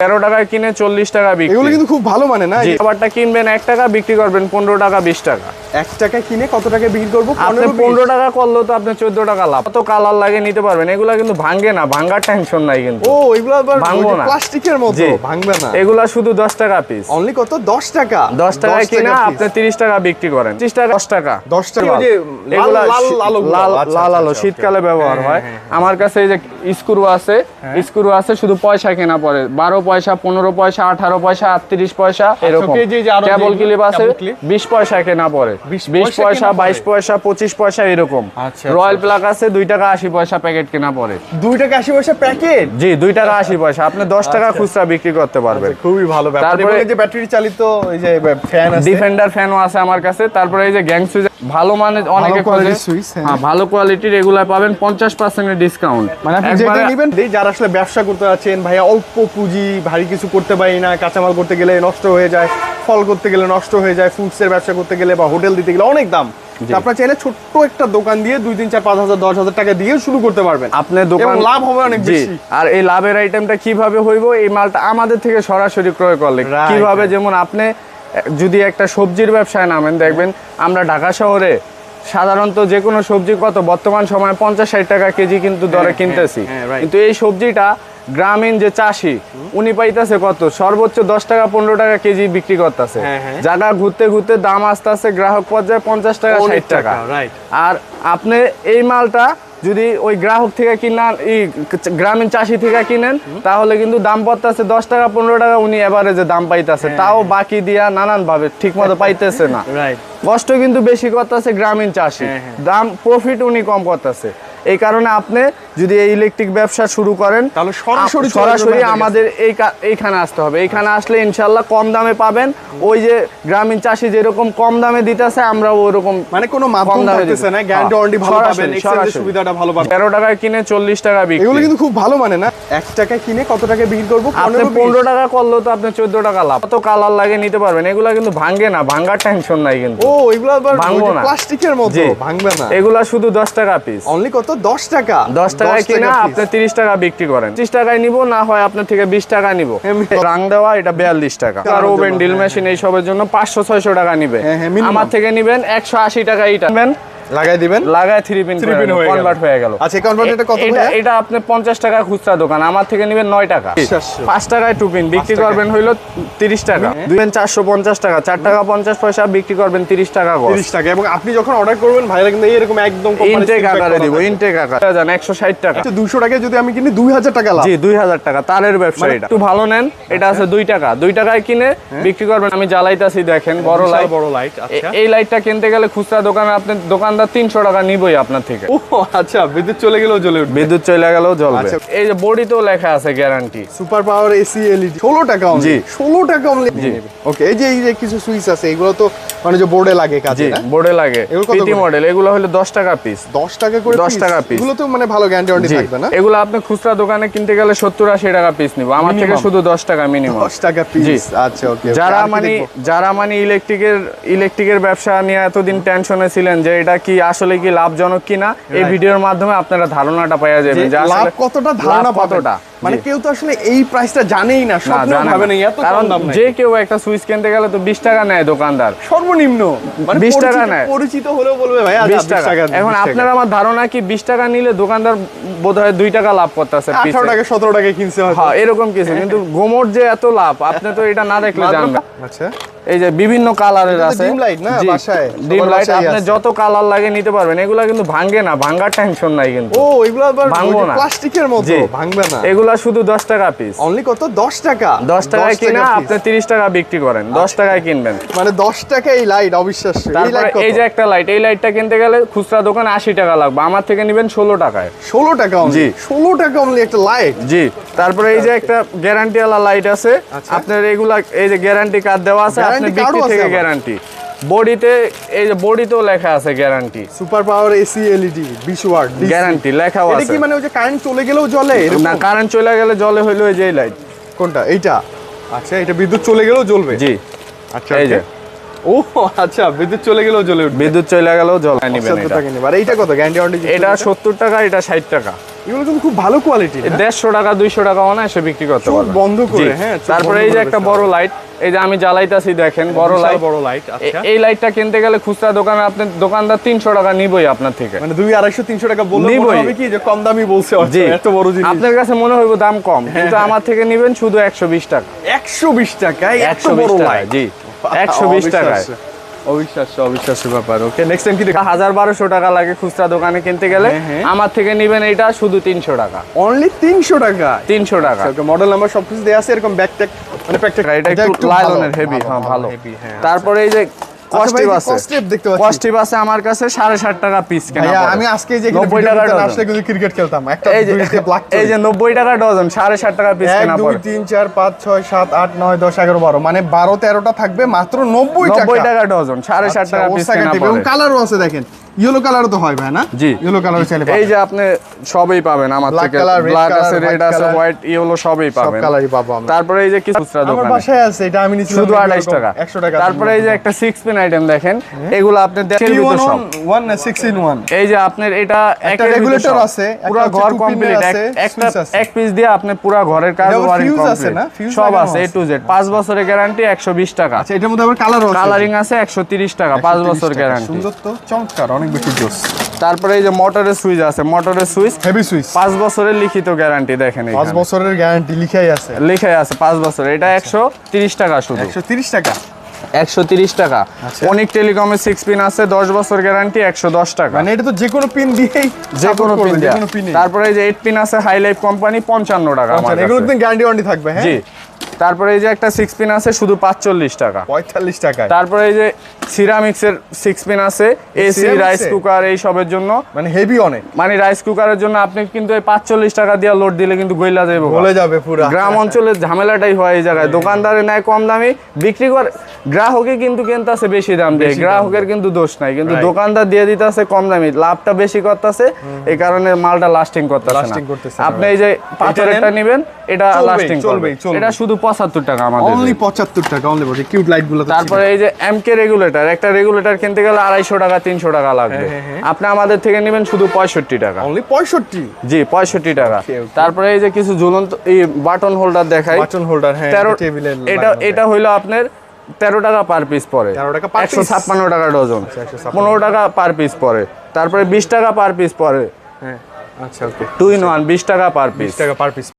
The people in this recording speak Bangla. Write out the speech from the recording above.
তেরো টাকায় কিনে চল্লিশ টাকা এগুলো বিক্রি কিন্তু খুব ভালো মানে না? খাবারটা কিনবেন এক টাকা বিক্রি করবেন পনেরো টাকা বিশ টাকা। এক টাকা কিনে কত টাকা বিক্রি করব? আপনি পনেরো টাকা করলেও তো আপনি চোদ্দ টাকা লাভ। কত কালার লাগে নিতে পারবেন? এগুলা কিন্তু ভাঙ্গে না ভাঙ্গার টেনশন নাই কিন্তু। ও এগুলো ভাঙবো না। প্লাস্টিকের মতো ভাঙবে না। এগুলা শুধু দশ টাকা পিস অনলি কত? দশ টাকা। দশ টাকায় কিনা। আপনি তিরিশ টাকা বিক্রি করেন। ত্রিশ টাকা দশ টাকা। দশ টাকা। লাল- এগুলা লাল আলো শীতকালে ব্যবহার হ্যাঁ, হয়। হ্যাঁ, আমার কাছে এই যে স্ক্রু আছে স্ক্রু আছে শুধু পয়সা কেনা পড়ে বারো পয়সা পনেরো পয়সা আঠারো পয়সা আটত্রিশ পয়সা এরকম। যে আরও কেবল ক্লিপ আছে বিশ পয়সা কেনা পড়ে বিশ পয়সা বাইশ পয়সা পঁচিশ পয়সা এরকম। আচ্ছা, রয়্যাল প্লাগ আছে দুই টাকা আশি পয়সা প্যাকেট কেনা পড়ে দুই টাকা আশি পয়সা প্যাকেট জি দুই টাকা আশি পয়সা। আপনি দশ টাকা খুচরা বিক্রি করতে পারবেন। খুবই ভালো তারপরে- এই যে ব্যাটারি চালিত এই যে ফ্যান আছে। ডিফেন্ডার ফ্যানও আছে আমার কাছে। তারপরে এই যে গ্যাং সুইচ ভালো মানে অনেকে খোঁজে। switch, হ্যাঁ। হ্যাঁ ভালো কোয়ালিটির এগুলা পাবেন পঞ্চাশ পার্সেন্টের ডিসকাউন্ট মানে আপনি যেটা নেবেন যারা আসলে ব্যবসা করতে যাচ্ছেন ভাইয়া অল্প পুঁজি ভারী কিছু করতে পারি না কাঁচামাল করতে গেলে নষ্ট হয়ে যায় ফল করতে গেলে নষ্ট হয়ে যায় ফুডসের ব্যবসা করতে গেলে বা হোটেল দিতে গেলে অনেক দাম। আপনারা চাইলে ছোট্ট একটা দোকান দিয়ে দুই তিন চার পাঁচ হাজার দশ হাজার টাকা দিয়ে শুরু করতে পারবেন। আপনি দোকান লাভ হবে অনেক বেশি। আর এই লাভের আইটেমটা কীভাবে হইব এই মালটা আমাদের থেকে সরাসরি ক্রয় করলে। কীভাবে যেমন আপনি যদি একটা সবজির ব্যবসায় নামেন দেখবেন আমরা ঢাকা শহরে সাধারণত যে কোনো সবজি কত বর্তমান সময়ে পঞ্চাশ ষাট টাকা কেজি কিন্তু দরে হ্যাঁ, কিনতেছি। হ্যাঁ, কিন্তু এই সবজিটা গ্রামীণ যে চাষি উনি পাইতেছে কত? সর্বোচ্চ দশ টাকা পনেরো টাকা কেজি বিক্রি করতেছে। হ্যাঁ, হ্যাঁ। জায়গা ঘুরতে ঘুরতে দাম আস্তে আস্তে গ্রাহক পর্যায়ে পঞ্চাশ টাকা ষাট টাকা। আর আপনি এই মালটা যদি ওই গ্রাহক থেকে কিনান এই গ্রামীণ চাষি থেকে কিনেন তাহলে কিন্তু দাম পড়তেছে দশ টাকা পনেরো টাকা উনি এভারেজে দাম পাইতেছে। হ্যাঁ, তাও বাকি দিয়া নানান ভাবে ঠিক মতো পাইতেছে না। কষ্ট কিন্তু বেশি করতেছে গ্রামীণ চাষি। হ্যাঁ, হ্যাঁ। দাম প্রফিট উনি কম করতেছে। এই কারণে আপনি যদি এই ইলেকট্রিক ব্যবসা শুরু করেন তাহলে সরাসরি সরাসরি আমাদের এই এইখানে আসতে হবে। এইখানে আসলে ইনশাল্লাহ কম দামে পাবেন। ওই যে গ্রামীণ চাষি যেরকম কম দামে দিতেছে আমরা ওরকম মানে কোনো মাধ্যম থাকতেছে না গ্যারান্টি হ্যাঁ, ওয়ারেন্টি ভালো পাবেন এক্সচেঞ্জের সুবিধাটা ভালো পাবেন। তেরো টাকায় কিনে চল্লিশ টাকা বিক্রি। এগুলো কিন্তু খুব ভালো মানে না? এক টাকা কিনে কত টাকা বিক্রি করব? আপনি পনেরো পনেরো টাকা করলেও তো আপনি চোদ্দ টাকা লাভ। কত কালার লাগে নিতে পারবেন। এগুলা কিন্তু ভাঙে না ভাঙার টেনশন নাই কিন্তু। ও এগুলো আবার। প্লাস্টিকের মতো। ভাঙবে না। এগুলা শুধু দশ টাকা পিস অনলি কত দশ টাকা। দশ টাকায় কিনা। আপনি তিরিশ টাকা বিক্রি করেন। ত্রিশ টাকায় নিব না হয় আপনার থেকে বিশ টাকা নিব। রাং দেওয়া এটা বিয়াল্লিশ টাকা। আর ওভেন ডিল হ্যাঁ, মেশিন এইসবের জন্য পাঁচশো ছয়শো টাকা নিবে। হ্যাঁ, হ্যাঁ, আমার থেকে নিবেন একশো আশি টাকা নেবেন? লাগাই দিবেন? লাগায় থ্রি পিন হয়ে গেল। কনভার্ট হয়ে গেল। আচ্ছা, এই এটা কত এটা এটা আপনি পঞ্চাশ টাকা খুচরা দোকান আমার থেকে নিবেন নয় টাকা। সাতশো। পাঁচ টাকায় টু পিন বিক্রি করবেন হইল তিরিশ টাকা। দুবেন চারশো পঞ্চাশ টাকা চার টাকা পঞ্চাশ পয়সা বিক্রি করবেন তিরিশ টাকা করে তিরিশ টাকা এবং আপনি যখন অর্ডার করবেন ভাইরা কিন্তু এইরকম একদম ইনটেক আকারে দিব ইনটেক আকারে। জান একশো ষাট টাকা। দুশো টাকায় যদি আমি কিনি দুই হাজার টাকা লাভ। জি দুই হাজার টাকা তারের ব্যবসা মানে- এটা। একটু ভালো নেন এটা আছে দুই টাকা। দুই টাকায় কিনে বিক্রি করবেন আমি জ্বালাইতাছি দেখেন বড় লাইট বড় লাইট আচ্ছা। এই লাইটটা কিনতে গেলে খুচরা দোকানে আপনি দোকানদার তিনশো টাকা নিবই আপনার থেকে। ও আচ্ছা বিদ্যুৎ চলে গেলেও জ্বলে উঠবে। বিদ্যুৎ চলে গেলেও জ্বলবে। আচ্ছা। এই যে বডিতেও লেখা আছে guarantee super power AC LED ষোলো টাকা। জি। ষোলো টাকা অনলি ওকে এই যে এই যে কিছু সুইচ আছে এগুলো তো মানে যে বোর্ডে লাগে কাজে বোর্ডে লাগে। পিটি মডেল এগুলো হলো দশ টাকা পিস দশ টাকা করে 10 টাকা piece। এগুলো তো মানে ভালো গ্যারান্টি ওয়ারেন্টি থাকবে না? এগুলো আপনি খুচরা দোকানে কিনতে গেলে সত্তর আশি টাকা পিস নিব। আমার থেকে শুধু দশ টাকা মিনিমাম দশ টাকা জি। পিস আচ্ছা ওকে যারা মানে যারা মানে ইলেকট্রিকের ইলেকট্রিকের ব্যবসা নিয়ে এতদিন টেনশনে ছিলেন যে এটা কি আসলে কি লাভজনক কিনা এই ভিডিওর মাধ্যমে আপনারা ধারণাটা পাওয়া যাবেন যে লাভ কতটা ধারণা কতটা? মানে কেউ তো আসলে এই প্রাইসটা জানেই না স্বপ্ন ভাবে না। এত কারণ কম দাম যে কেউ একটা সুইচ কিনতে গেলে তো বিশ টাকা নেয় দোকানদার। সর্বনিম্ন। মানে 20 টাকা নেয়। পরিচিত হলেও বলবে ভাই বিশ টাকা। এখন আপনার আমার ধারণা কি বিশ টাকা নিলে দোকানদার বোধ হয় দুই টাকা লাভ করতেছে আঠারো টাকা সতেরো টাকা কিনছে হয়তো। হ্যাঁ এরকম কিছু। কিন্তু গোমর যে এত লাভ আপনি তো এটা না দেখলে জানবেন। আচ্ছা। এই যে বিভিন্ন কালারের আছে। dim light না, বাসায়? ডিম লাইট আপনি যত কালার লাগে নিতে পারবেন। এগুলা কিন্তু ভাঙ্গে না ভাঙ্গার টেনশন নাই কিন্তু। ও এগুলো আবার ভাঙবো না। প্লাস্টিকের মতো। ভাঙবে না। এগুলা শুধু দশ টাকা পিস অনলি কত? দশ টাকা। দশ টাকায় কিনা আপনি তিরিশ টাকা বিক্রি করেন। দশ টাকায় কিনবেন। মানে দশ টাকা এই লাইট অবিশ্বাস্য। এই লাইট এই যে একটা লাইট এই লাইটটা কিনতে গেলে খুচরা দোকানে আশি টাকা লাগবে। আমার থেকে নিবেন ষোলো টাকায়। ষোলো টাকা জি। অনলি ষোলো টাকা অনলি একটা লাইট জি। তারপরে এই যে একটা গ্যারান্টি ওয়ালা লাইট আছে। আচ্ছা। আপনার এগুলা এই যে গ্যারান্টি কার্ড দেওয়া আছে আপনি বিক্রি থেকে গ্যারান্টি বডিতে এই যে বডিতেও লেখা আছে guarantee super power AC LED বিশ ওয়াট গ্যারান্টি লেখা আছে এটা কি মানে ওই যে কারেন্ট চলে গেলেও জ্বলে? না কারেন্ট চলে গেলে জ্বলে হইল এই যে লাইট কোনটা? এইটা? আচ্ছা এটা বিদ্যুৎ চলে গেলেও জ্বলবে? জি। আচ্ছা এই যে। ও আচ্ছা বিদ্যুৎ চলে গেলেও জ্বলে উঠবে। বিদ্যুৎ চলে গেলেও নেবেন এটা। আর এইটা কত? গ্যারান্টি ওয়ারেন্টি এটা সত্তর টাকা এটা ষাট টাকা। এগুলো কিন্তু খুব ভালো কোয়ালিটি দেড়শো টাকা দুইশো টাকা অনায়াসে বিক্রি করতে চোখ পারবেন বন্ধ করে, হ্যাঁ, তারপরে এই যে একটা বড় লাইট এই যে আমি জ্বালাইতাছি দেখেন বড় লাইট বড় লাইট আচ্ছা। এই লাইটটা কিনতে গেলে খুচরা দোকানে আপনি দোকানদার তিনশো টাকা নিবই আপনার থেকে। মানে দুই আড়াইশো তিনশো টাকা বললে মনে। হবে কি যে কম দামি বলছে এত বড় জিনিস। আপনার কাছে মনে হইব দাম কম কিন্তু আমার থেকে নিবেন শুধু একশো বিশ টাকা। একশো বিশ টাকায় এত একশো বড় লাইট জি। একশো বিশ টাকায়। অবিশ্বাস্য অবিশ্বাস্য ব্যাপার ওকে? নেক্সট টাইম কি হাজার বারোশো টাকা লাগে খুচরা দোকানে কিনতে গেলে। হ্যাঁ, হ্যাঁ। আমার থেকে নিবেন এটা শুধু তিনশো টাকা। অনলি তিনশো টাকা? তিনশো টাকা। ওকে মডেল নাম্বার সব কিছু দেওয়া আছে এরকম ব্যাক ট্যাক মানে এটা একটু লাইলনের হেভি হ্যাঁ ভালো হেভি হ্যাঁ তারপরে এই যে কস্টিভ আছে কস্টিভ দেখতে পাচ্ছি। কস্টিভ আছে আমার কাছে সাড়ে ষাট টাকা পিস কেনা পড়ে। আমি আজকে যে নব্বই টাকা ডজন। আসলে কিন্তু ক্রিকেট খেলতাম। একটা এই যে ব্ল্যাক এই যে নব্বই টাকা ডজন সাড়ে ষাট টাকা পিস কেনা পড়ে। তিন চার পাঁচ ছয় সাত আট নয় দশ এগারো বারো। মানে বারো তেরোটা থাকবে মাত্র নব্বই নব্বই টাকা। টাকা ডজন সাড়ে ষাট আচ্ছা, টাকা পিস কেনা এবং কালারও আছে দেখেন। ইয়েলো কালারও তো হয় ভাই না? জি। ইয়েলো কালার চাইলে এই যে আপনি সবই পাবেন আমার থেকে। ব্ল্যাক আছে রেড আছে হোয়াইট ইয়েলো সবই সব কালারই পাবো আমরা তারপরে এই যে কিছু খুচরা আমার বাসায় আছে এটা আমি শুধু আড়াইশ টাকা। একশো টাকা তারপরে এই যে একটা সিক্স পিন আইটেম দেখেন এগুলো আপনি দেশের ভিতর সব। ওয়ান সিক্স ইন ওয়ান এই যে আপনার এটা একটা সব। আছে, পুরো ঘর কমপ্লিট একটা এক পিস দিয়ে আপনি পুরো ঘরের কাজ ওয়ারিং কমপ্লিট? সব আছে এ টু জেড পাঁচ বছরের গ্যারান্টি একশো বিশ টাকা। আচ্ছা এটার মধ্যে আবার আছে। কালারিং আছে একশো তিরিশ টাকা পাঁচ বছর গ্যারান্টি সুন্দর তো চমৎকার। অনেক বেশি জোস। তারপরে এই যে মোটরের সুইচ আছে মোটরের সুইচ হেভি সুইচ। পাঁচ বছরের লিখিত গ্যারান্টি দেখেন পাঁচ বছরের গ্যারান্টি লিখাই আছে। লেখাই আছে পাঁচ বছর এটা একশো তিরিশ টাকা শুধু। একশো তিরিশ টাকা? একশো তিরিশ টাকা। আচ্ছা। অনেক টেলিকমের সিক্স পিন আছে দশ বছর গ্যারান্টি একশো দশ টাকা। মানে এটা তো যে কোনো পিন দিয়েই যে কোনো পিন দেয়া। তারপরে এই যে এইট পিন আছে হাই লাইফ কোম্পানি পঞ্চান্ন টাকা এগুলো। গ্যারান্টি ওয়ারেন্টি থাকবে হ্যাঁ? জি। তারপরে এই যে একটা সিক্স পিন আছে শুধু পাঁচচল্লিশ টাকা। পঁয়তাল্লিশ টাকায়। তারপরে এই যে সিরামিক্সের সিক্স পিন আছে এসি রাইস? কুকার এই সবের জন্য। মানে হেভি অনেক। মানে রাইস কুকারের জন্য আপনি কিন্তু এই পাঁচচল্লিশ টাকা দিয়ে লোড দিলে কিন্তু গইলা যাবে বলে যাবে পুরো। গ্রাম অঞ্চলের ঝামেলাটাই হয় এই জায়গায়। দোকানদারে নেয় কম দামি বিক্রি করে গ্রাহকে কিন্তু কিনতেছে বেশি দাম দিয়ে। গ্রাহকের কিন্তু দোষ নাই। কিন্তু দোকানদার দিয়ে দিতেছে কম দামি। লাভটা বেশি করতেছে এই কারণে মালটা লাস্টিং করতেছে না। করতেছে আপনি এই যে পাথরেরটা নেবেন এটা লাস্টিং চলবে এটা শুধু পঁচাত্তর টাকা আমাদের অনলি পঁচাত্তর টাকা অনলি কিউট লাইটগুলো তারপরে এই যে এমকে রেগুলেটর একটা রেগুলেটর কিনতে গেলে আড়াইশো টাকা তিনশো টাকা লাগবে। হ্যাঁ, হ্যাঁ, আপনি আমাদের থেকে নেবেন শুধু পঁয়ষট্টি টাকা। অনলি পঁয়ষট্টি? জি পঁয়ষট্টি টাকা. তারপরে এই যে কিছু ঝুলন্ত এই বাটন হোল্ডার দেখাই। বাটন হোল্ডার হ্যাঁ এটা এটা হইল আপনার তেরো টাকা পার পিস পরে। 13 টাকা একশো ছাপ্পান্ন টাকা ডজন। 156 পনেরো টাকা পার পিস পরে। তারপরে বিশ টাকা পার পিস পরে। হ্যাঁ আচ্ছা ওকে টু ইন ওয়ান বিশ টাকা পার পিস টাকা পার পিস